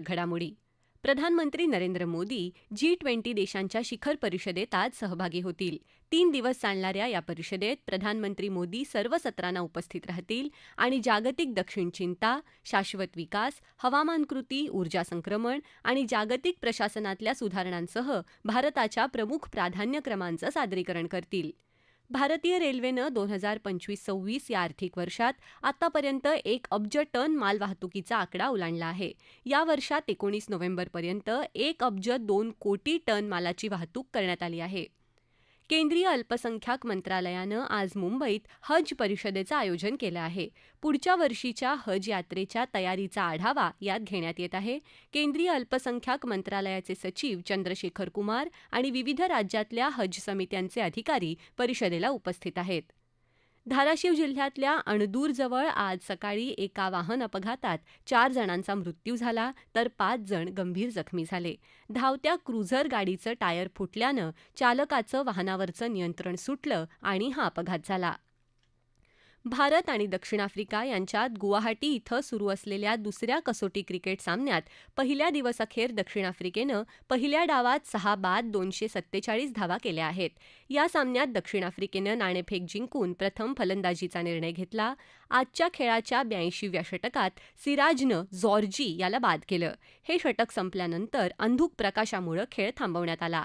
घडामोडी. प्रधानमंत्री Narendra Modi G twenty देशांच्या शिखर परिषदेत आज सहभागी होतील. तीन दिवस चालणाऱ्या या परिषदेत प्रधानमंत्री मोदी सर्व सत्रांना उपस्थित राहतील आणि जागतिक दक्षिण चिंता शाश्वत विकास हवामान कृती ऊर्जा संक्रमण आणि जागतिक प्रशासनातल्या सुधारणांसह भारताच्या प्रमुख प्राधान्यक्रमांचं सादरीकरण करतील. भारतीय रेल्वेनं दोन हजार पंचवीस सव्वीस या आर्थिक वर्षात आतापर्यंत एक अब्ज टन मालवाहतुकीचा आकडा ओलांडला आहे. या वर्षात एकोणीस नोव्हेंबरपर्यंत एक अब्ज दोन कोटी टन मालाची वाहतूक करण्यात आली आहे. केंद्रीय अल्पसंख्याक मंत्रालयानं आज मुंबईत हज परिषदेचं आयोजन केलं आहे. पुढच्या वर्षीच्या हज यात्रेच्या तयारीचा आढावा यात घेण्यात येत आहे. केंद्रीय अल्पसंख्याक मंत्रालयाचे सचिव चंद्रशेखर कुमार आणि विविध राज्यातल्या हज समित्यांचे अधिकारी परिषदेला उपस्थित आहेत. धाराशिव जिल्ह्यातल्या अणदूरजवळ आज सकाळी एका वाहन अपघातात चार जणांचा मृत्यू झाला तर पाच जण गंभीर जखमी झाले. धावत्या क्रुझर गाडीचं टायर फुटल्यानं चालकाचं वाहनावरचं नियंत्रण सुटलं आणि हा अपघात झाला. भारत आणि दक्षिण आफ्रिका यांच्यात गुवाहाटी इथं सुरू असलेल्या दुसऱ्या कसोटी क्रिकेट सामन्यात पहिल्या दिवसअखेर दक्षिण आफ्रिकेनं पहिल्या डावात सहा बाद दोनशे सत्तेचाळीस धावा केल्या आहेत. या सामन्यात दक्षिण आफ्रिकेनं नाणेफेक जिंकून प्रथम फलंदाजीचा निर्णय घेतला. आजच्या खेळाच्या ब्याऐंशीव्या षटकात सिराजनं जॉर्जी याला बाद केलं. हे षटक संपल्यानंतर अंधुक प्रकाशामुळे खेळ थांबवण्यात आला.